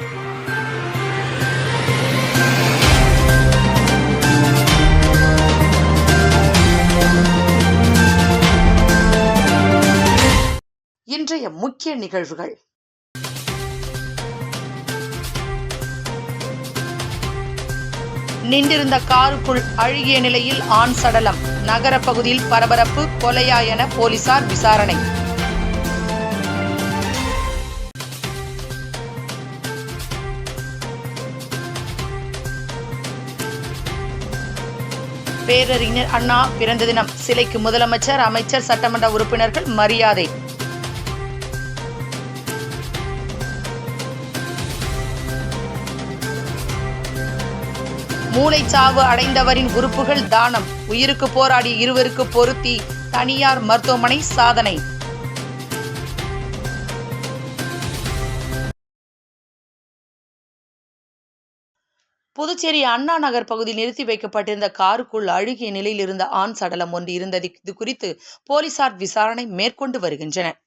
இன்றைய முக்கிய நிகழ்வுகள். நின்றிருந்த காருக்குள் அழுகிய நிலையில் ஆண் சடலம். நகர பகுதியில் பரபரப்பு கொலையா என போலீசார் விசாரணை. பேரறிஞர் அண்ணா பிறந்த தினம். சிலைக்கு முதலமைச்சர் அமைச்சர் சட்டமன்ற உறுப்பினர்கள் மரியாதை. மூளைச்சாவு அடைந்தவரின் உறுப்புகள் தானம். உயிருக்கு போராடி இருவருக்கு பொருத்தி தனியார் மருத்துவமனை சாதனை. புதுச்சேரி அண்ணா நகர் பகுதியில் நிறுத்தி வைக்கப்பட்டிருந்த காருக்குள் அழுகிய நிலையில் இருந்த ஆண் சடலம் ஒன்று இருந்தது. இது குறித்து போலீசார் விசாரணை மேற்கொண்டு வருகின்றனர்.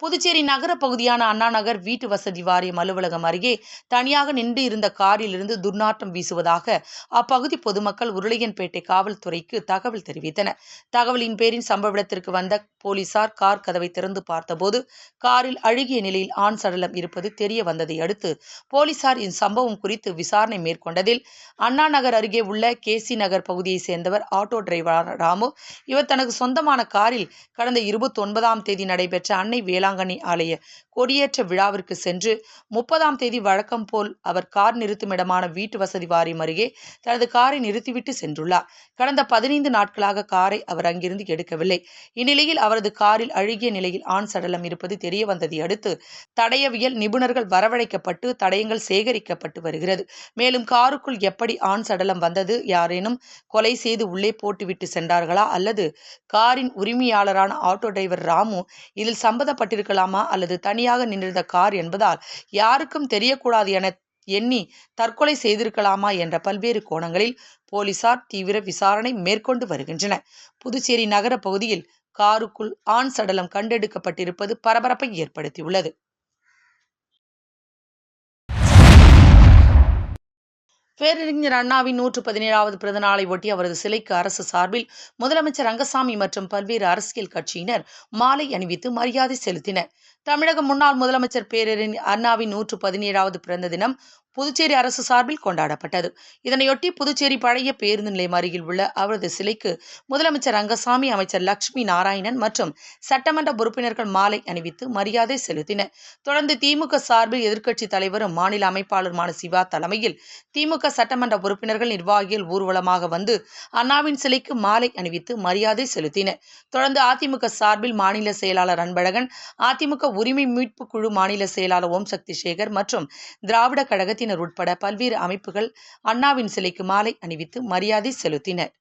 புதுச்சேரி நகர பகுதியான அண்ணா நகர் வீட்டு வசதி வாரியம் அலுவலகம் அருகே தனியாக நின்று இருந்த காரில் இருந்து துர்நாற்றம் வீசுவதாக அப்பகுதி பொதுமக்கள் உருளையன்பேட்டை காவல்துறைக்கு தகவல் தெரிவித்தனர். தகவலின் பேரின் சம்பவ இடத்திற்கு வந்த போலீசார் கார் கதவை திறந்து பார்த்தபோது காரில் அழுகிய நிலையில் ஆண் சடலம் இருப்பது தெரிய வந்ததை அடுத்து போலீசார் இச்சம்பவம் குறித்து விசாரணை மேற்கொண்டதில் அண்ணா நகர் அருகே உள்ள கேசி நகர் பகுதியைச் சேர்ந்தவர் ஆட்டோ டிரைவர் ராமு. இவர் தனக்கு சொந்தமான காரில் கடந்த இருபத்தி ஒன்பதாம் தேதி நடைபெற்ற அன்னை வேளாங்கண்ணி ஆலய கொடியேற்ற விழாவிற்கு சென்று முப்பதாம் தேதி வழக்கம் போல் அவர் கார் நிறுத்துமிடமான வீட்டு வசதி வாரியம் அருகே தனது காரை நிறுத்திவிட்டு சென்றுள்ளார். கடந்த பதினைந்து நாட்களாக காரை அவர் அங்கிருந்து எடுக்கவில்லை. இந்நிலையில் அவரது காரில் அழுகிய நிலையில் ஆண் சடலம் இருப்பது தெரிய வந்ததை அடுத்து தடயவியல் நிபுணர்கள் வரவழைக்கப்பட்டு தடயங்கள் சேகரிக்கப்பட்டு வருகிறது. மேலும் காருக்குள் எப்படி ஆண் சடலம் வந்தது யாரேனும் கொலை செய்து உள்ளே போட்டுவிட்டு சென்றார்களா அல்லது காரின் உரிமையாளரான ஆட்டோ டிரைவர் ராமு இதில் சம்பந்தப்பட்டு சம்பந்தப்பட்டிருக்கலாமா அல்லது தனியாக நின்றிருந்த கார் என்பதால் யாருக்கும் தெரியக்கூடாது என எண்ணி தற்கொலை செய்திருக்கலாமா என்ற பல்வேறு கோணங்களில் போலீசார் தீவிர விசாரணை மேற்கொண்டு வருகின்றனர். புதுச்சேரி நகர பகுதியில் காருக்குள் ஆண் சடலம் கண்டெடுக்கப்பட்டிருப்பது பரபரப்பை ஏற்படுத்தியுள்ளது. பேரறிஞர் அண்ணாவின் நூற்று பதினேழாவது பிறந்த நாளை ஒட்டி அவரது சிலைக்கு அரசு சார்பில் முதலமைச்சர் ரங்கசாமி மற்றும் பல்வேறு அரசியல் கட்சியினர் மாலை அணிவித்து மரியாதை செலுத்தினர். தமிழக முன்னாள் முதலமைச்சர் பேரறிஞர் அண்ணாவின் நூற்று பதினேழாவது பிறந்த தினம் புதுச்சேரி அரசு சார்பில் கொண்டாடப்பட்டது. இதனையொட்டி புதுச்சேரி பழைய பேருந்து நிலையம் அருகில் உள்ள அவரது சிலைக்கு முதலமைச்சர் ரங்கசாமி அமைச்சர் லட்சுமி நாராயணன் மற்றும் சட்டமன்ற உறுப்பினர்கள் மாலை அணிவித்து மரியாதை செலுத்தினர். தொடர்ந்து திமுக சார்பில் எதிர்க்கட்சித் தலைவரும் மாநில அமைப்பாளருமான சிவா தலைமையில் திமுக சட்டமன்ற உறுப்பினர்கள் நிர்வாகிகள் ஊர்வலமாக வந்து அண்ணாவின் சிலைக்கு மாலை அணிவித்து மரியாதை செலுத்தினர். தொடர்ந்து அதிமுக சார்பில் மாநில செயலாளர் அன்பழகன் அதிமுக உரிமை மீட்பு குழு மாநில செயலாளர் ஓம் சக்தி சேகர் மற்றும் திராவிட கழகத்தினர் உட்பட பல்வேறு அமைப்புகள் அண்ணாவின் சிலைக்கு மாலை அணிவித்து மரியாதை செலுத்தினர்.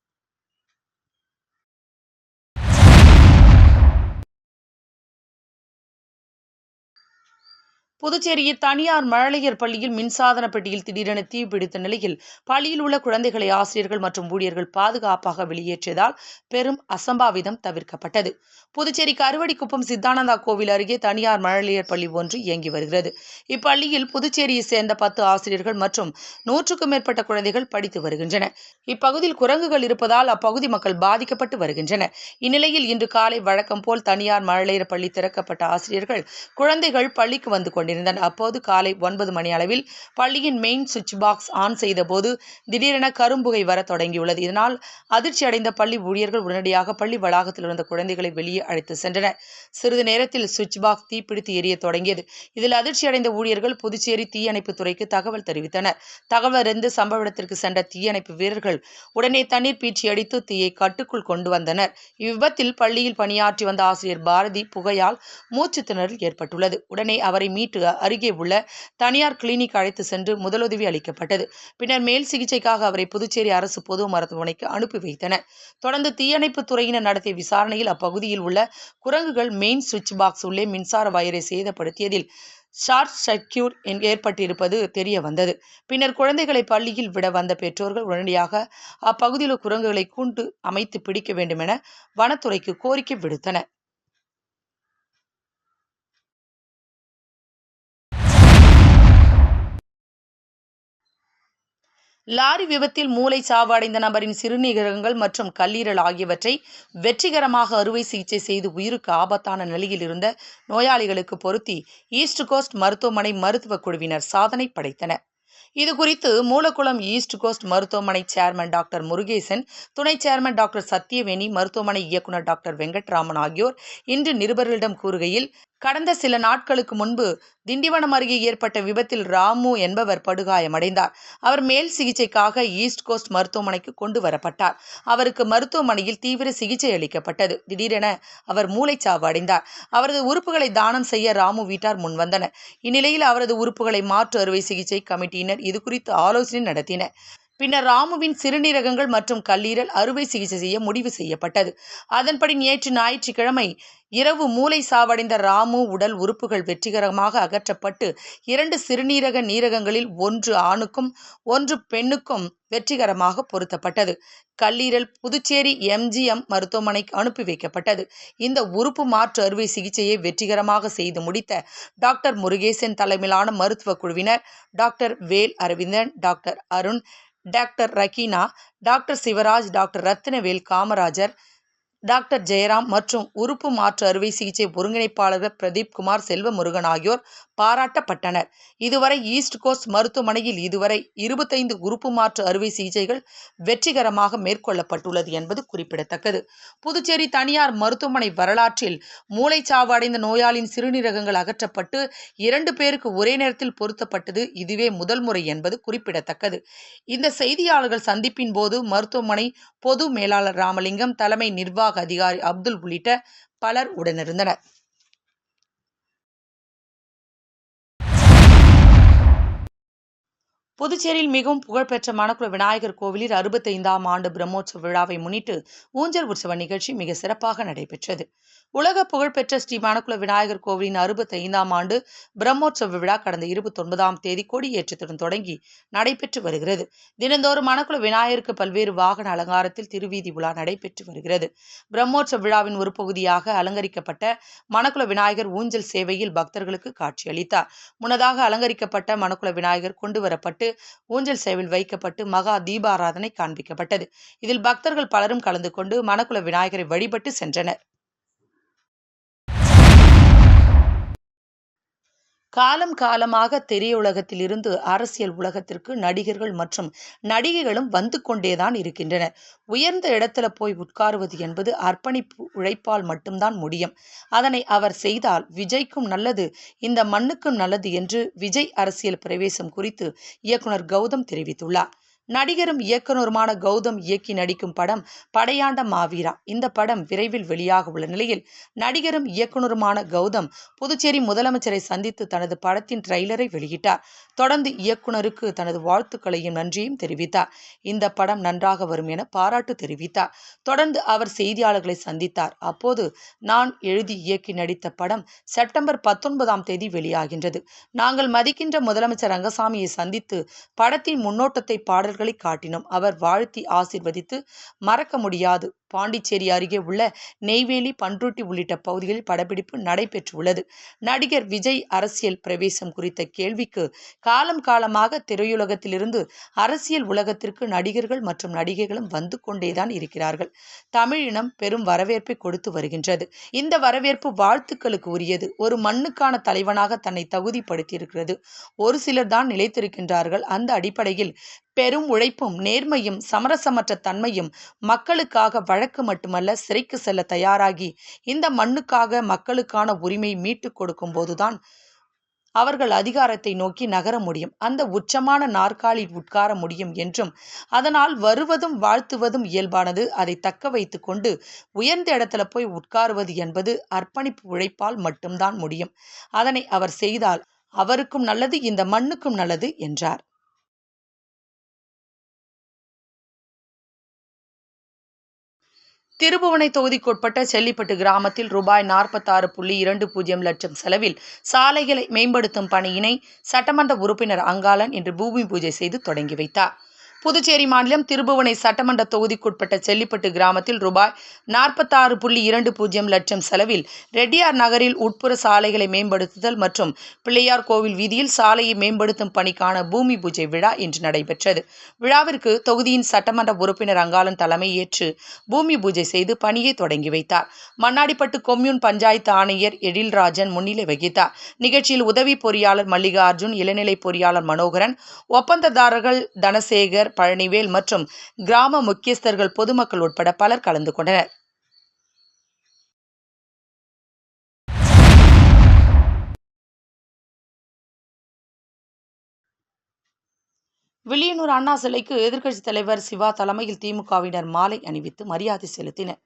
புதுச்சேரியில் தனியார் மழலையர் பள்ளியில் மின்சாதன பெட்டியில் திடீரென தீ பிடித்த நிலையில் பள்ளியில் உள்ள குழந்தைகளை ஆசிரியர்கள் மற்றும் ஊழியர்கள் பாதுகாப்பாக வெளியேற்றியதால் பெரும் அசம்பாவிதம் தவிர்க்கப்பட்டது. புதுச்சேரி கருவடிக்குப்பம் சித்தானந்தா கோவில் அருகே தனியார் மழலையர் பள்ளி ஒன்று இயங்கி வருகிறது. இப்பள்ளியில் புதுச்சேரியை சேர்ந்த பத்து ஆசிரியர்கள் மற்றும் நூற்றுக்கும் மேற்பட்ட குழந்தைகள் படித்து வருகின்றன. இப்பகுதியில் குரங்குகள் இருப்பதால் அப்பகுதி மக்கள் பாதிக்கப்பட்டு வருகின்றனர். இந்நிலையில் இன்று காலை வழக்கம் போல் தனியார் மழலையர் பள்ளி திறக்கப்பட்ட ஆசிரியர்கள் குழந்தைகள் பள்ளிக்கு வந்து கொண்டிருந்தனர் அப்போது காலை ஒன்பது மணி அளவில் பள்ளியின் மெயின் சுவிட்ச் பாக்ஸ் ஆன் செய்தபோது திடீரென கரும்புகை வர தொடங்கியுள்ளது. இதனால் அதிர்ச்சி அடைந்த பள்ளி ஊழியர்கள் உடனடியாக பள்ளி வளாகத்தில் இருந்த குழந்தைகளை வெளியே அழைத்து சென்றனர். சிறிது நேரத்தில் சுவிட்ச் பாக்ஸ் தீப்பிடித்து எரிய தொடங்கியது. இதில் அதிர்ச்சி அடைந்த ஊழியர்கள் புதுச்சேரி தீயணைப்பு துறைக்கு தகவல் தெரிவித்தனர். தகவல் அறிந்து சம்பவ இடத்திற்கு சென்ற தீயணைப்பு வீரர்கள் உடனே தண்ணீர் பீச்சி அடித்து தீயை கட்டுக்குள் கொண்டு வந்தனர். இவ்விபத்தில் பள்ளியில் பணியாற்றி வந்த ஆசிரியர் பாரதி புகையால் மூச்சு திணறல் ஏற்பட்டுள்ளது. உடனே அவரை மீட்டு அருகே உள்ள தனியார் கிளினிக் அழைத்து சென்று முதலுதவி அளிக்கப்பட்டது. பின்னர் மேல் சிகிச்சைக்காக அவரை புதுச்சேரி அரசு பொது மருத்துவமனைக்கு அனுப்பி வைத்தனர். தொடர்ந்து தீயணைப்பு துறையினர் நடத்திய விசாரணையில் அப்பகுதியில் உள்ள குரங்குகள் மெயின் சுவிட்ச் பாக்ஸ் உள்ளே மின்சார வயரை சேதப்படுத்தியதில் ஷார்ட் சர்க்கியூட் ஏற்பட்டிருப்பது தெரிய வந்தது பின்னர் குழந்தைகளை பள்ளியில் விட வந்த பெற்றோர்கள் உடனடியாக அப்பகுதியில் குரங்குகளை கூண்டு அமைத்து பிடிக்க வேண்டுமென வனத்துறைக்கு கோரிக்கை விடுத்தனர். லாரி விபத்தில் மூளை சாவு அடைந்த நபரின் சிறுநீரகங்கள் மற்றும் கல்லீரல் ஆகியவற்றை வெற்றிகரமாக அறுவை சிகிச்சை செய்து உயிருக்கு ஆபத்தான நிலையில் இருந்த நோயாளிகளுக்கு பொருத்தி ஈஸ்ட் கோஸ்ட் மருத்துவமனை மருத்துவக் குழுவினர் சாதனை படைத்தனர். இதுகுறித்து மூலக்குளம் ஈஸ்ட் கோஸ்ட் மருத்துவமனை சேர்மன் டாக்டர் முருகேசன் துணை சேர்மன் டாக்டர் சத்யவேணி மருத்துவமனை இயக்குநர் டாக்டர் வெங்கட்ராமன் ஆகியோர் இன்று நிருபர்களிடம் கூறுகையில் கடந்த சில நாட்களுக்கு முன்பு திண்டிவனம் அருகே ஏற்பட்ட விபத்தில் ராமு என்பவர் படுகாயமடைந்தார். அவர் மேல் சிகிச்சைக்காக ஈஸ்ட் கோஸ்ட் மருத்துவமனைக்கு கொண்டு வரப்பட்டார். அவருக்கு மருத்துவமனையில் தீவிர சிகிச்சை அளிக்கப்பட்டது. திடீரென அவர் மூளைச்சாவு அடைந்தார். அவரது உறுப்புகளை தானம் செய்ய ராமு வீட்டார் முன்வந்தனர் இந்நிலையில் அவரது உறுப்புகளை மாற்று அறுவை சிகிச்சை கமிட்டியினர் இதுகுறித்து ஆலோசனை நடத்தினர். பின்னர் ராமுவின் சிறுநீரகங்கள் மற்றும் கல்லீரல் அறுவை சிகிச்சை செய்ய முடிவு செய்யப்பட்டது. அதன்படி நேற்று ஞாயிற்றுக்கிழமை இரவு மூளை சாவடைந்த ராமு உடல் உறுப்புகள் வெற்றிகரமாக அகற்றப்பட்டு இரண்டு சிறுநீரக நீரகங்களில் ஒன்று ஆணுக்கும் ஒன்று பெண்ணுக்கும் வெற்றிகரமாக பொருத்தப்பட்டது. கல்லீரல் புதுச்சேரி எம்ஜிஎம் மருத்துவமனைக்கு அனுப்பி வைக்கப்பட்டது. இந்த உறுப்பு மாற்று அறுவை சிகிச்சையை வெற்றிகரமாக செய்து முடித்த டாக்டர் முருகேசன் தலைமையிலான மருத்துவ குழுவினர் doctor Vel Aravindan doctor Arun doctor Rakkeena doctor Sivaraj doctor Rathinavel Kamarajar doctor Jayaram மற்றும் உறுப்பு மாற்று அறுவை சிகிச்சை ஒருங்கிணைப்பாளர் பிரதீப் குமார் செல்வமுருகன் ஆகியோர் பாராட்டப்பட்டனர். இதுவரை ஈஸ்ட் கோஸ்ட் மருத்துவமனையில் இதுவரை இருபத்தைந்து உறுப்பு மாற்று அறுவை சிகிச்சைகள் வெற்றிகரமாக மேற்கொள்ளப்பட்டுள்ளது என்பது குறிப்பிடத்தக்கது. புதுச்சேரி தனியார் மருத்துவமனை வரலாற்றில் மூளைச்சாவு அடைந்த நோயாளியின் சிறுநீரகங்கள் அகற்றப்பட்டு இரண்டு பேருக்கு ஒரே நேரத்தில் பொருத்தப்பட்டது. இதுவே முதல் முறை என்பது குறிப்பிடத்தக்கது. இந்த செய்தியாளர்கள் சந்திப்பின் போது மருத்துவமனை பொது மேலாளர் ராமலிங்கம் தலைமை நிர்வாக அதிகாரி அப்துல் உள்ளிட்ட பலர் உடனிருந்தனர். புதுச்சேரியில் மிகவும் புகழ்பெற்ற மணக்குள விநாயகர் கோவிலில் அறுபத்தைந்தாம் ஆண்டு பிரம்மோற்சவ விழாவை முன்னிட்டு ஊஞ்சல் உற்சவ நிகழ்ச்சி மிக சிறப்பாக நடைபெற்றது. உலக புகழ்பெற்ற ஸ்ரீ மணக்குள விநாயகர் கோவிலின் அறுபத்தைந்தாம் ஆண்டு பிரம்மோற்சவ விழா கடந்த இருபத்தொன்பதாம் தேதி கொடியேற்றத்துடன் தொடங்கி நடைபெற்று வருகிறது. தினந்தோறும் மணக்குள விநாயகருக்கு பல்வேறு வாகன அலங்காரத்தில் திருவீதி விழா நடைபெற்று வருகிறது. பிரம்மோற்சவ விழாவின் ஒரு பகுதியாக அலங்கரிக்கப்பட்ட மணக்குள விநாயகர் ஊஞ்சல் சேவையில் பக்தர்களுக்கு காட்சியளித்தார். முன்னதாக அலங்கரிக்கப்பட்ட மணக்குள விநாயகர் கொண்டு வரப்பட்டு ஊஞ்சல் சேவையில் வைக்கப்பட்டு மகா தீபாராதனை காண்பிக்கப்பட்டது. இதில் பக்தர்கள் பலரும் கலந்து கொண்டு மணக்குள விநாயகரை வழிபட்டு சென்றனர். காலம் காலமாக திரையுலகத்தில் இருந்து அரசியல் உலகத்திற்கு நடிகர்கள் மற்றும் நடிகைகளும் வந்து கொண்டேதான் இருக்கின்றனர். உயர்ந்த இடத்துல போய் உட்காருவது என்பது அர்ப்பணிப்பு உழைப்பால் மட்டும்தான் முடியும். அதனை அவர் செய்தால் விஜய்க்கும் நல்லது இந்த மண்ணுக்கும் நல்லது என்று விஜய் அரசியல் பிரவேசம் குறித்து இயக்குனர் கௌதம் தெரிவித்துள்ளார். நடிகரும் இயக்குனருமான கௌதம் இயக்கி நடிக்கும் படம் படையாண்ட மாவீரா. இந்த படம் விரைவில் வெளியாக உள்ள நிலையில் நடிகரும் இயக்குனருமான கௌதம் புதுச்சேரி முதலமைச்சரை சந்தித்து தனது படத்தின் ட்ரெய்லரை வெளியிட்டார். தொடர்ந்து இயக்குனருக்கு தனது வாழ்த்துக்களையும் நன்றியும் தெரிவித்தார். இந்த படம் நன்றாக வரும் என பாராட்டு தெரிவித்தார். தொடர்ந்து அவர் செய்தியாளர்களை சந்தித்தார். அப்போது நான் எழுதி இயக்கி நடித்த படம் செப்டம்பர் பத்தொன்பதாம் தேதி வெளியாகின்றது. நாங்கள் மதிக்கின்ற முதலமைச்சர் ரங்கசாமியை சந்தித்து படத்தின் முன்னோட்டத்தை பாடல் பாடல்களை காட்டினோம். அவர் வாழ்த்தி ஆசிர்வதித்து மறக்க முடியாது. பாண்டிச்சேரி அருகே உள்ள நெய்வேலி பன்ருட்டி உள்ளிட்ட பகுதிகளில் படப்பிடிப்பு நடைபெற்றுள்ளது. நடிகர் விஜய் அரசியல் பிரவேசம் குறித்த கேள்விக்கு காலம் காலமாக திரையுலகத்திலிருந்து அரசியல் உலகத்திற்கு நடிகர்கள் மற்றும் நடிகைகளும் வந்து கொண்டேதான் இருக்கிறார்கள். தமிழினம் பெரும் வரவேற்பை கொடுத்து வருகின்றது. இந்த வரவேற்பு வாழ்த்துக்களுக்கு உரியது. ஒரு மண்ணுக்கான தலைவனாக தன்னை தகுதிப்படுத்தியிருக்கிறது. ஒரு சிலர் தான் நிலைத்திருக்கின்றார்கள். அந்த அடிப்படையில் பெரும் உழைப்பும் நேர்மையும் சமரசமற்ற தன்மையும் மக்களுக்காக வழக்கு மட்டுமல்ல சிறைக்கு செல்ல தயாராகி இந்த மண்ணுக்காக மக்களுக்கான உரிமை மீட்டுக் கொடுக்கும் போதுதான் அவர்கள் அதிகாரத்தை நோக்கி நகர முடியும். அந்த உச்சமான நாற்காலில் உட்கார முடியும் என்றும் அதனால் வருவதும் வாழ்த்துவதும் இயல்பானது. அதை தக்க வைத்து கொண்டு உயர்ந்த இடத்துல போய் உட்காருவது என்பது அர்ப்பணிப்பு உழைப்பால் மட்டும்தான் முடியும். அதனை அவர் செய்தால் அவருக்கும் நல்லது இந்த மண்ணுக்கும் நல்லது என்றார். திருபுவனை தொகுதிக்குட்பட்ட செல்லிப்பட்டு கிராமத்தில் ரூபாய் நாற்பத்தாறு புள்ளி இரண்டு பூஜ்ஜியம் லட்சம் செலவில் சாலைகளை மேம்படுத்தும் பணியினை சட்டமன்ற உறுப்பினர் அங்காளன் இன்று பூமி பூஜை செய்து தொடங்கி வைத்தார். புதுச்சேரி மாநிலம் திருபுவனை சட்டமன்ற தொகுதிக்குட்பட்ட செல்லிப்பட்டு கிராமத்தில் ரூபாய் நாற்பத்தாறு புள்ளி இரண்டு பூஜ்ஜியம் லட்சம் செலவில் ரெட்டியார் நகரில் உட்புற சாலைகளை மேம்படுத்துதல் மற்றும் பிள்ளையார் கோவில் வீதியில் சாலையை மேம்படுத்தும் பணிக்கான பூமி பூஜை விழா இன்று நடைபெற்றது. விழாவிற்கு தொகுதியின் சட்டமன்ற உறுப்பினர் அங்காளன் தலைமையேற்று பூமி பூஜை செய்து பணியை தொடங்கி வைத்தார். மண்ணாடிப்பட்டு கொம்யூன் பஞ்சாயத்து ஆணையர் எழில்ராஜன் முன்னிலை வகித்தார். நிகழ்ச்சியில் உதவி பொறியாளர் மல்லிகார்ஜுன் இளநிலை பொறியாளர் மனோகரன் ஒப்பந்ததாரர்கள் தனசேகர் பழனிவேல் மற்றும் கிராம முக்கியஸ்தர்கள் பொதுமக்கள் உட்பட பலர் கலந்து கொண்டனர். வில்லியனூர் அண்ணா சிலைக்கு எதிர்க்கட்சித் தலைவர் சிவா தலைமையில் திமுகவினர் மாலை அணிவித்து மரியாதை செலுத்தினர்.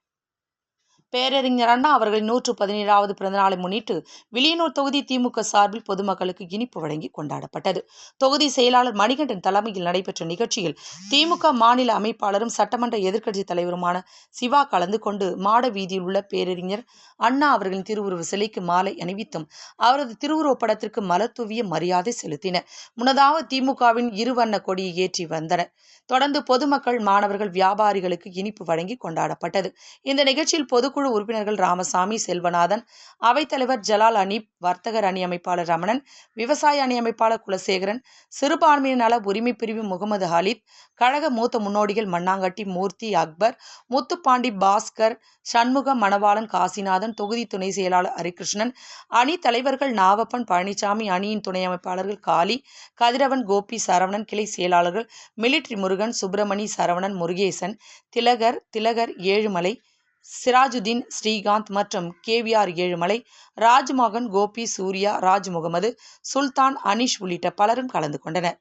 பேரறிஞர் அண்ணா அவர்களின் நூற்று பதினேழாவது பிறந்தநாளை முன்னிட்டு வில்லியனூர் தொகுதி திமுக சார்பில் பொதுமக்களுக்கு இனிப்பு வழங்கி கொண்டாடப்பட்டது. தொகுதி செயலாளர் மணிகண்டன் தலைமையில் நடைபெற்ற நிகழ்ச்சியில் திமுக மாநில அமைப்பாளரும் சட்டமன்ற எதிர்க்கட்சித் தலைவருமான சிவா கலந்து கொண்டு மாட வீதியில் உள்ள பேரறிஞர் அண்ணா அவர்களின் திருவுருவ சிலைக்கு மாலை அணிவித்தும் அவரது திருவுருவப் படத்திற்கு மலர் தூவிய மரியாதை செலுத்தினர். முன்னதாக திமுகவின் இருவண்ண கொடியை ஏற்றி வந்தனர். தொடர்ந்து பொதுமக்கள் மாணவர்கள் வியாபாரிகளுக்கு இனிப்பு வழங்கி கொண்டாடப்பட்டது. இந்த நிகழ்ச்சியில் பொதுக்குழு உறுப்பினர்கள் ராமசாமி செல்வநாதன் அவைத்தலைவர் ஜலால் அனீப் வர்த்தகர் அணி அமைப்பாளர் ரமணன் விவசாய அணி அமைப்பாளர் குலசேகரன் சிறுபான்மையினர் நல உரிமை பிரிவு முகமது ஹாலித் கழக மூத்த முன்னோடிகள் மண்ணாங்கட்டி மூர்த்தி அக்பர் முத்துப்பாண்டி பாஸ்கர் சண்முகம் மணவாளன் காசிநாதன் தொகுதி துணை செயலாளர் ஹரிகிருஷ்ணன் அணி தலைவர்கள் நாவப்பன் பழனிசாமி அணியின் துணை அமைப்பாளர்கள் காளி கதிரவன் கோபி சரவணன் கிளை செயலாளர்கள் மிலிட்ரி முருகன் சுப்பிரமணி சரவணன் முருகேசன் திலகர் திலகர் ஏழுமலை சிராஜுதீன் ஸ்ரீகாந்த் மற்றும் கேவிஆர் ஏழுமலை ராஜ்மோகன் கோபி சூர்யா ராஜ் முகமது சுல்தான் அனீஷ் உள்ளிட்ட பலரும் கலந்து கொண்டனர்.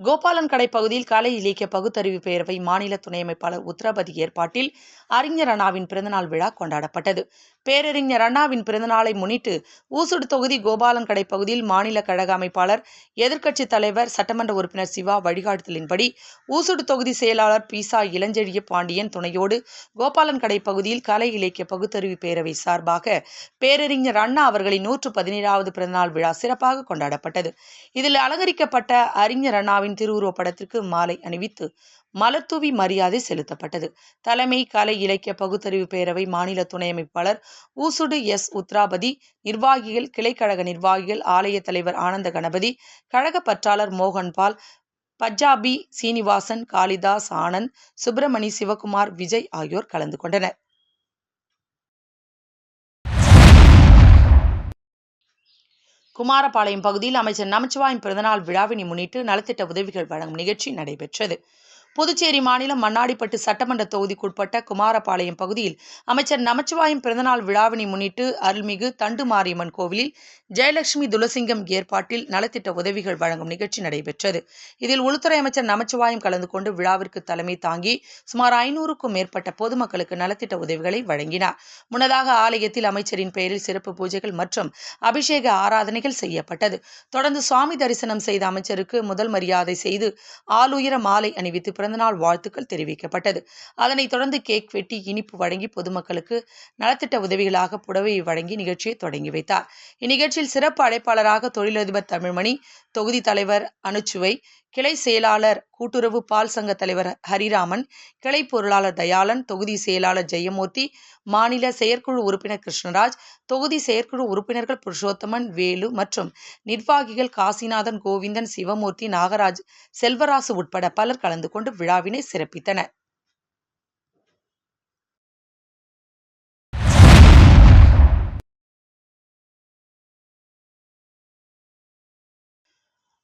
கோபாலன் கடை பகுதியில் கலை இலக்கிய பகுத்தறிவு பேரவை மாநில துணை அமைப்பாளர் உத்தரபதி ஏற்பாட்டில் அறிஞர் அண்ணாவின் பிறந்தநாள் விழா கொண்டாடப்பட்டது. பேரறிஞர் அண்ணாவின் பிறந்தநாளை முன்னிட்டு ஊசுடு தொகுதி கோபாலன் கடை பகுதியில் மாநில கழக அமைப்பாளர் எதிர்க்கட்சித் தலைவர் சட்டமன்ற உறுப்பினர் சிவா வழிகாட்டுதலின்படி ஊசுடு தொகுதி செயலாளர் பீசா இளஞ்செழிய பாண்டியன் துணையோடு கோபாலன் கடை பகுதியில் கலை இலக்கிய பகுத்தறிவு பேரவை சார்பாக பேரறிஞர் அண்ணா அவர்களின் நூற்று பதினேழாவது பிறந்தநாள் விழா சிறப்பாக கொண்டாடப்பட்டது. இதில் அலங்கரிக்கப்பட்ட அறிஞர் அண்ணாவின் திருவுருவப் படத்திற்கு மாலை அணிவித்து மலர்தூவி மரியாதை செலுத்தப்பட்டது. தலைமை கலை இலக்கிய பகுத்தறிவு பேரவை மாநில துணை அமைப்பாளர் ஊசுடு எஸ். உத்ராபதி நிர்வாகிகள் கிளைக்கழக நிர்வாகிகள் ஆலய தலைவர் ஆனந்த கணபதி கழக பற்றாளர் மோகன்பால் பஞ்சாபி சீனிவாசன் காளிதாஸ் ஆனந்த் சுப்பிரமணி சிவகுமார் விஜய் ஆகியோர் கலந்து கொண்டனர். குமாரபாளையம் பகுதியில் அமைச்சர் நமச்சிவாயம் பிறந்தநாள் விழாவினை முன்னிட்டு நலத்திட்ட உதவிகள் வழங்கும் நிகழ்ச்சி நடைபெற்றது. புதுச்சேரி மாநிலம் மண்ணாடிப்பட்டு சட்டமன்ற தொகுதிக்குட்பட்ட குமாரபாளையம் பகுதியில் அமைச்சர் நமச்சிவாயம் பிறந்தநாள் விழாவினை முன்னிட்டு அருள்மிகு தண்டு மாரியம்மன் கோவிலில் ஜெயலட்சுமி துளசிங்கம் ஏற்பாட்டில் நலத்திட்ட உதவிகள் வழங்கும் நிகழ்ச்சி நடைபெற்றது. இதில் உள்துறை அமைச்சர் நமச்சிவாயம் கலந்து கொண்டு விழாவிற்கு தலைமை தாங்கி சுமார் ஐநூறுக்கும் மேற்பட்ட பொதுமக்களுக்கு நலத்திட்ட உதவிகளை வழங்கினார். முன்னதாக ஆலயத்தில் அமைச்சரின் பெயரில் சிறப்பு பூஜைகள் மற்றும் அபிஷேக ஆராதனைகள் செய்யப்பட்டது. தொடர்ந்து சுவாமி தரிசனம் செய்த அமைச்சருக்கு முதல் மரியாதை செய்து ஆளுயர மாலை அணிவித்து பிறந்தநாள் வாழ்த்துக்கள் தெரிவிக்கப்பட்டது. அதனைத் தொடர்ந்து கேக் வெட்டி இனிப்பு வழங்கி பொதுமக்களுக்கு நலத்திட்ட உதவிகளாக புடவையை வழங்கி நிகழ்ச்சியை தொடங்கி வைத்தார். இந்நிகழ்ச்சியில் சிறப்பு அழைப்பாளராக தொழிலதிபர் தமிழ்மணி தொகுதி தலைவர் அனுச்சுவை கிளை செயலாளர் கூட்டுறவு பால் சங்க தலைவர் ஹரிராமன் கிளை பொருளாளர் தயாளன் தொகுதி செயலாளர் ஜெயமூர்த்தி மாநில செயற்குழு உறுப்பினர் கிருஷ்ணராஜ் தொகுதி செயற்குழு உறுப்பினர்கள் புருஷோத்தமன் வேலு மற்றும் நிர்வாகிகள் காசிநாதன் கோவிந்தன் சிவமூர்த்தி நாகராஜ் செல்வராசு உட்பட பலர் கலந்து கொண்டு விழாவினை சிறப்பித்தனர்.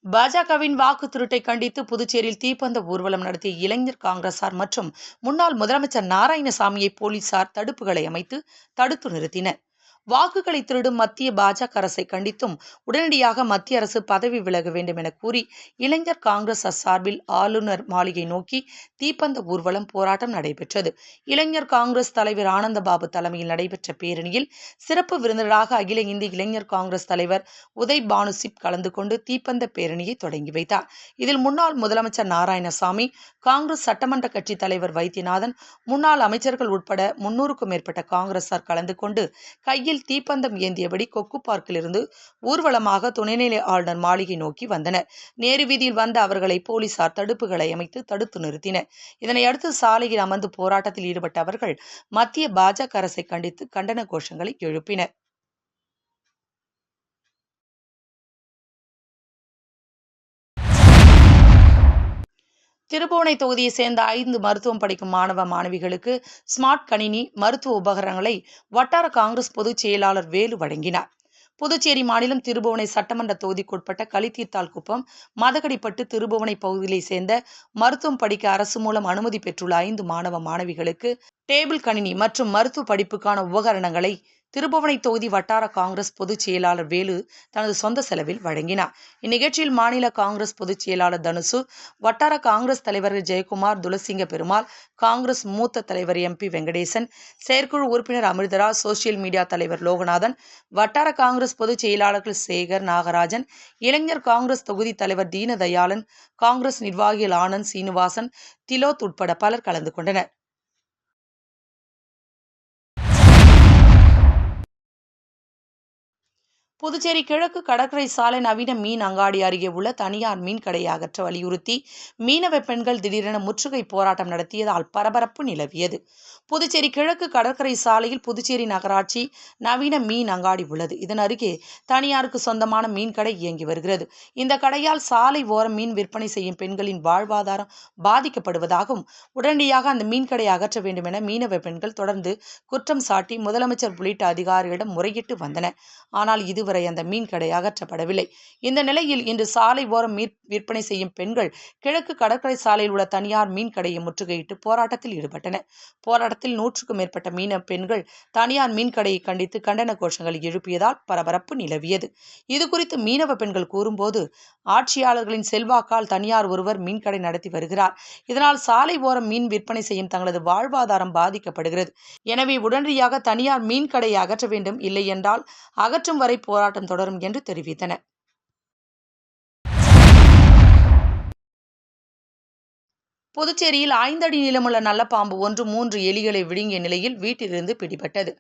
பாஜகவின் வாக்கு திருட்டை கண்டித்து புதுச்சேரியில் தீப்பந்த ஊர்வலம் நடத்திய இளைஞர் காங்கிரசார் மற்றும் முன்னாள் முதலமைச்சர் நாராயணசாமியை போலீசார் தடுப்புகளை அமைத்து தடுத்து நிறுத்தினர். வாக்குகளை திருடும் மத்திய பாஜக அரசை கண்டித்தும் உடனடியாக மத்திய அரசு பதவி விலக வேண்டும் என கூறி இளைஞர் காங்கிரஸ் சார்பில் ஆளுநர் மாளிகை நோக்கி தீப்பந்த ஊர்வலம் போராட்டம் நடைபெற்றது. இளைஞர் காங்கிரஸ் தலைவர் ஆனந்தபாபு தலைமையில் நடைபெற்ற பேரணியில் சிறப்பு விருந்தினராக அகில இந்திய இளைஞர் காங்கிரஸ் தலைவர் உதய் பானுசிப் கலந்து கொண்டு தீப்பந்த பேரணியை தொடங்கி வைத்தார். இதில் முன்னாள் முதலமைச்சர் நாராயணசாமி காங்கிரஸ் சட்டமன்ற கட்சி தலைவர் வைத்தியநாதன் முன்னாள் அமைச்சர்கள் உட்பட முன்னூறுக்கும் மேற்பட்ட காங்கிரசார் கலந்து கொண்டு கையில் கையில் தீப்பந்தம் ஏந்தியபடி கொக்கு பார்க்கிலிருந்து ஊர்வலமாக துணைநிலை ஆளுநர் மாளிகை நோக்கி வந்தனர். நேரு வீதியில் வந்த அவர்களை போலீசார் தடுப்புகளை அமைத்து தடுத்து நிறுத்தினர். இதனையடுத்து சாலையில் அமர்ந்து போராட்டத்தில் ஈடுபட்ட அவர்கள் மத்திய பாஜக அரசை கண்டித்து கண்டன கோஷங்களை எழுப்பினர். திருபுவனை தொகுதியை சேர்ந்த ஐந்து மருத்துவம் படிக்கும் மாணவ மாணவிகளுக்கு ஸ்மார்ட் கணினி மருத்துவ உபகரணங்களை வட்டார காங்கிரஸ் பொதுச் செயலாளர் வேலு வழங்கினார். புதுச்சேரி மாநிலம் திருபுவனை சட்டமன்ற தொகுதிக்குட்பட்ட கலித்தீர்த்தால் குப்பம் மதகடிப்பட்டு திருபுவனை பகுதியை சேர்ந்த மருத்துவம் படிக்க அரசு மூலம் அனுமதி பெற்றுள்ள ஐந்து மாணவ மாணவிகளுக்கு டேபிள் கணினி மற்றும் மருத்துவ படிப்புக்கான உபகரணங்களை திருபுவனை தொகுதி வட்டார காங்கிரஸ் பொதுச் செயலாளர் வேலு தனது சொந்த செலவில் வழங்கினார். இந்நிகழ்ச்சியில் மாநில காங்கிரஸ் பொதுச் செயலாளர் தனுசு வட்டார காங்கிரஸ் தலைவர்கள் ஜெயக்குமார் துளசிங்க பெருமாள் காங்கிரஸ் மூத்த தலைவர் எம்பி வெங்கடேசன் செயற்குழு உறுப்பினர் அமிர்தரா சோசியல் மீடியா தலைவர் லோகநாதன் வட்டார காங்கிரஸ் பொதுச் செயலாளர்கள் சேகர் நாகராஜன் இளைஞர் காங்கிரஸ் தொகுதி தலைவர் தீனதயாளன் காங்கிரஸ் நிர்வாகிகள் ஆனந்த் சீனிவாசன் திலோத் உட்பட பலர் கலந்து கொண்டனர். புதுச்சேரி கிழக்கு கடற்கரை சாலை நவீன மீன் அங்காடி அருகே உள்ள தனியார் மீன் கடையை அகற்ற வலியுறுத்தி மீனவ பெண்கள் திடீரென முற்றுகை போராட்டம் நடத்தியதால் பரபரப்பு நிலவியது. புதுச்சேரி கிழக்கு கடற்கரை சாலையில் புதுச்சேரி நகராட்சி நவீன மீன் அங்காடி உள்ளது. இதன் அருகே தனியாருக்கு சொந்தமான மீன் கடை இயங்கி வருகிறது. இந்த கடையால் சாலை ஓரம் மீன் விற்பனை செய்யும் பெண்களின் வாழ்வாதாரம் பாதிக்கப்படுவதாகவும் உடனடியாக அந்த மீன் கடையை அகற்ற வேண்டும் என மீனவ பெண்கள் தொடர்ந்து குற்றம் சாட்டி முதலமைச்சர் உள்ளிட்ட அதிகாரிகளிடம் முறையிட்டு வந்தன ஆனால் இதுவரை அந்த மீன் கடை அகற்றப்படவில்லை. இந்த நிலையில் இன்று சாலை ஓரம் மீன் விற்பனை செய்யும் பெண்கள் கிழக்கு கடற்கரை சாலையில் உள்ள தனியார் மீன் கடையை முற்றுகையிட்டு போராட்டத்தில் ஈடுபட்டனர். போராட்டத்தில் நூற்றுக்கும் மேற்பட்ட மீன பெண்கள் தனியார் மீன் கடையை கண்டித்து கண்டன கோஷங்களை எழுப்பியதால் பரபரப்பு நிலவியது. இதுகுறித்து மீனவ பெண்கள் கூறும்போது ஆட்சியாளர்களின் செல்வாக்கால் தனியார் ஒருவர் மீன் கடை நடத்தி வருகிறார். இதனால் சாலை ஓரம் மீன் விற்பனை செய்யும் தங்களது வாழ்வாதாரம் பாதிக்கப்படுகிறது. எனவே உடனடியாக தனியார் மீன் கடையை அகற்ற வேண்டும் இல்லை என்றால் அகற்றும் வரை போராட்டம் தொடரும் என்று தெரிவித்தன. புதுச்சேரியில் ஐந்தடி நீளமுள்ள நல்ல பாம்பு ஒன்று மூன்று எலிகளை விழுங்கிய நிலையில் வீட்டிலிருந்து பிடிபட்டது.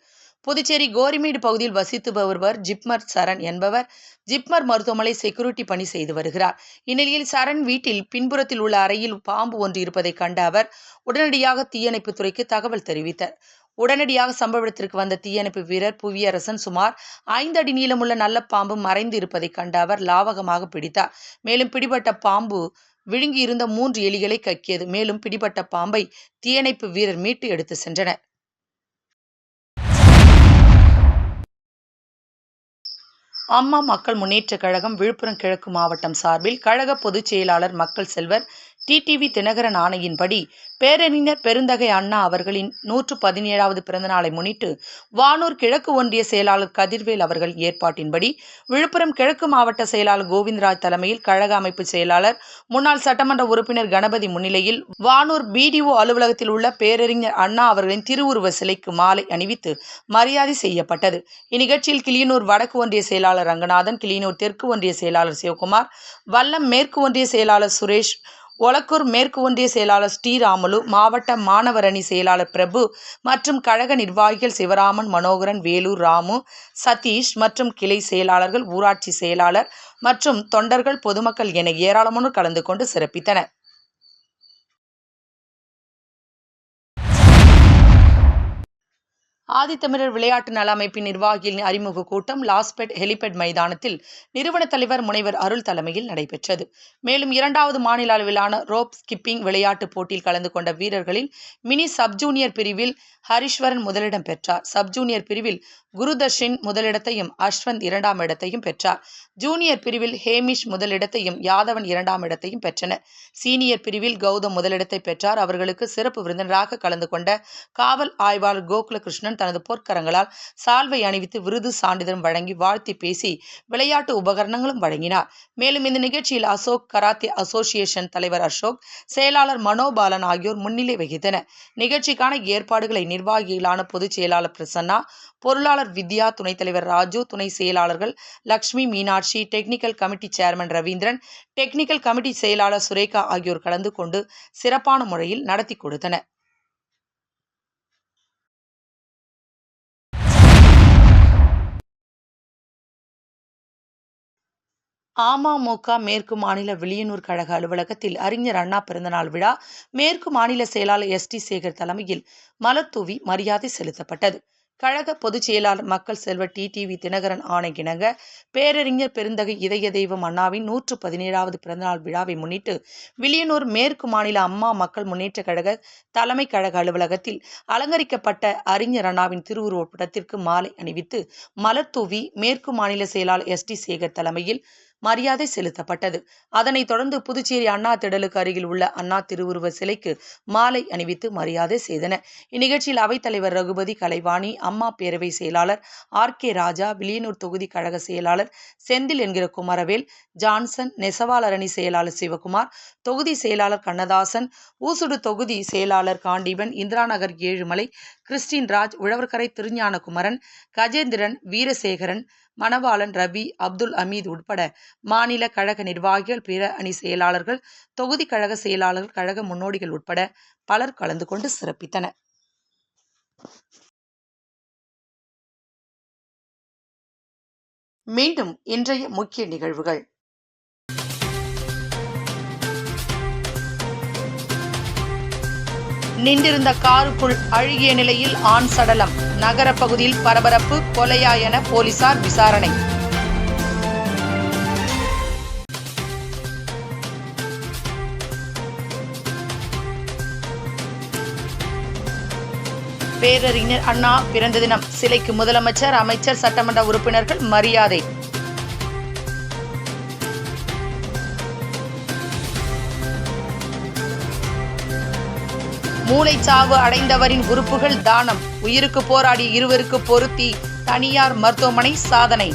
புதுச்சேரி கோரிமேடு பகுதியில் வசித்து வருபவர் ஜிப்மர் சரண் என்பவர். ஜிப்மர் மருத்துவமனை செக்யூரிட்டி பணி செய்து வருகிறார். இந்நிலையில் சரண் வீட்டில் பின்புறத்தில் உள்ள அறையில் பாம்பு ஒன்று இருப்பதை கண்ட அவர் உடனடியாக தீயணைப்புத்துறைக்கு தகவல் தெரிவித்தார். உடனடியாக சம்பவ இடத்திற்கு வந்த தீயணைப்பு வீரர் புவியரசன் சுமார் ஐந்து அடி நீளமுள்ள நல்ல பாம்பு மறைந்து இருப்பதை கண்ட அவர் லாவகமாக பிடித்தார். மேலும் பிடிபட்ட பாம்பு விழுங்கி இருந்த மூன்று எலிகளை கக்கியது. மேலும் பிடிபட்ட பாம்பை தீயணைப்பு வீரர் மீட்டு எடுத்து சென்றனர். அம்மா மக்கள் முன்னேற்றக் கழகம் விழுப்புரம் கிழக்கு மாவட்டம் சார்பில் கழக பொதுச் செயலாளர் மக்கள் செல்வர் டிடிவி தினகரன் ஆணையின்படி பேரறிஞர் பெருந்தகை அண்ணா அவர்களின் நூற்று பதினேழாவது பிறந்தநாளை முன்னிட்டு வானூர் கிழக்கு ஒன்றிய செயலாளர் கதிர்வேல் அவர்கள் ஏற்பாட்டின்படி விழுப்புரம் கிழக்கு மாவட்ட செயலாளர் கோவிந்தராஜ் தலைமையில் கழக அமைப்பு செயலாளர் முன்னாள் சட்டமன்ற உறுப்பினர் கணபதி முன்னிலையில் வானூர் பிடிஓ அலுவலகத்தில் உள்ள பேரறிஞர் அண்ணா அவர்களின் திருவுருவ சிலைக்கு மாலை அணிவித்து மரியாதை செய்யப்பட்டது. இந்நிகழ்ச்சியில் கிளியனூர் வடக்கு ஒன்றிய செயலாளர் ரங்கநாதன் கிளியனூர் தெற்கு ஒன்றிய செயலாளர் சிவகுமார் வல்லம் மேற்கு ஒன்றிய செயலாளர் சுரேஷ் ஒலக்கூர் மேற்கு ஒன்றிய செயலாளர் ஸ்ரீராமுலு மாவட்ட மாணவர் அணி செயலாளர் பிரபு மற்றும் கழக நிர்வாகிகள் சிவராமன் மனோகரன் வேலூர் ராமு சதீஷ் மற்றும் கிளை செயலாளர்கள் ஊராட்சி செயலாளர் மற்றும் தொண்டர்கள் பொதுமக்கள் என ஏராளமானோர் கலந்து கொண்டு சிறப்பித்தனர். ஆதித்தமிழர் விளையாட்டு நல அமைப்பின் நிர்வாகிகளின் அறிமுக கூட்டம் லாஸ்பெட் ஹெலிபெட் மைதானத்தில் நிறுவன தலைவர் முனைவர் அருள் தலைமையில் நடைபெற்றது. மேலும் இரண்டாவது மாநில அளவிலான ரோப் ஸ்கிப்பிங் விளையாட்டுப் போட்டியில் கலந்து கொண்ட வீரர்களில் மினி சப் ஜூனியர் பிரிவில் ஹரிஷ்வரன் முதலிடம் பெற்றார். சப் ஜூனியர் பிரிவில் குருதர்ஷின் முதலிடத்தையும் அஸ்வந்த் இரண்டாம் இடத்தையும் பெற்றார். ஜூனியர் பிரிவில் ஹேமிஷ் முதலிடத்தையும் யாதவன் இரண்டாம் இடத்தையும் பெற்றனர். சீனியர் பிரிவில் கௌதம் முதலிடத்தை பெற்றார். அவர்களுக்கு சிறப்பு விருந்தினராக கலந்து கொண்ட காவல் ஆய்வாளர் கோகுலகிருஷ்ணன் தனது பொற்கரங்களால் சால்வை அணிவித்து விருது சான்றிதழும் வழங்கி வாழ்த்தி பேசி விளையாட்டு உபகரணங்களும் வழங்கினார். மேலும் இந்த நிகழ்ச்சியில் அசோக் கராத்தே அசோசியேஷன் தலைவர் அசோக் செயலாளர் மனோபாலன் ஆகியோர் முன்னிலை வகித்தனர். நிகழ்ச்சிக்கான ஏற்பாடுகளை நிர்வாகிகளான பொதுச் செயலாளர் பிரசன்னா பொருளாளர் வித்யா துணைத் தலைவர் ராஜு துணை செயலாளர்கள் Lakshmi Meenakshi technical committee chairman Ravindran technical committee செயலாளர் சுரேகா ஆகியோர் கலந்து கொண்டு சிறப்பான முறையில் நடத்தி கொடுத்தனர். அமமுக மேற்கு மாநில விளியனூர் கழக அலுவலகத்தில் அறிஞர் அண்ணா பிறந்தநாள் விழா மேற்கு மாநில செயலாளர் எஸ் டி சேகர் தலைமையில் மலர்தூவி மரியாதை செலுத்தப்பட்டது. கழக பொதுச் செயலாளர் மக்கள் செல்வர் டி டிவி தினகரன் ஆணைக்கிணங்க பேரறிஞர் பெருந்தகை இதய தெய்வம் அண்ணாவின் நூற்று பதினேழாவது பிறந்தநாள் விழாவை முன்னிட்டு வில்லியனூர் மேற்கு மாநில அம்மா மக்கள் முன்னேற்ற கழக தலைமை கழக அலுவலகத்தில் அலங்கரிக்கப்பட்ட அறிஞர் அண்ணாவின் திருவுருவப் படத்திற்கு மாலை அணிவித்து மலர்தூவி மேற்கு மாநில செயலாளர் எஸ் டி சேகர் தலைமையில் மரியாதை செலுத்தப்பட்டது. அதனைத் தொடர்ந்து புதுச்சேரி அண்ணா திடலுக்கு அருகில் உள்ள அண்ணா திருவுருவ சிலைக்கு மாலை அணிவித்து மரியாதை செய்தனர் இந்நிகழ்ச்சியில் அவைத்தலைவர் ரகுபதி கலைவாணி அம்மா பேரவை செயலாளர் ஆர். கே. ராஜா வில்லியனூர் தொகுதி கழக செயலாளர் செந்தில் என்கிற குமரவேல் ஜான்சன் நெசவாளர் அணி செயலாளர் சிவகுமார் தொகுதி செயலாளர் கண்ணதாசன் ஊசுடு தொகுதி செயலாளர் காண்டீபன் இந்திரா நகர் ஏழுமலை கிறிஸ்டின் ராஜ் உழவர்கரை திருஞானகுமரன் கஜேந்திரன் வீரசேகரன் மணவாளன் ரவி அப்துல் அமீத் உட்பட மாநில கழக நிர்வாகிகள் பிற அணி செயலாளர்கள் தொகுதி கழக செயலாளர்கள் கழக முன்னோடிகள் உட்பட பலர் கலந்து கொண்டு சிறப்பித்தனர். மீண்டும் இன்றைய முக்கிய நிகழ்வுகள். நின்றிருந்த காருக்குள் அழுகிய நிலையில் ஆண் சடலம். நகர பகுதியில் பரபரப்பு கொலையா என போலீசார் விசாரணை. பேரறிஞர் அண்ணா பிறந்த தினம். சிலைக்கு முதலமைச்சர் அமைச்சர் சட்டமன்ற உறுப்பினர்கள் மரியாதை. மூளைச்சாவு அடைந்தவரின் உறுப்புகள் தானம். உயிருக்கு போராடி இருவருக்கு பொருத்தி தனியார் மருத்துவமனை சாதனை.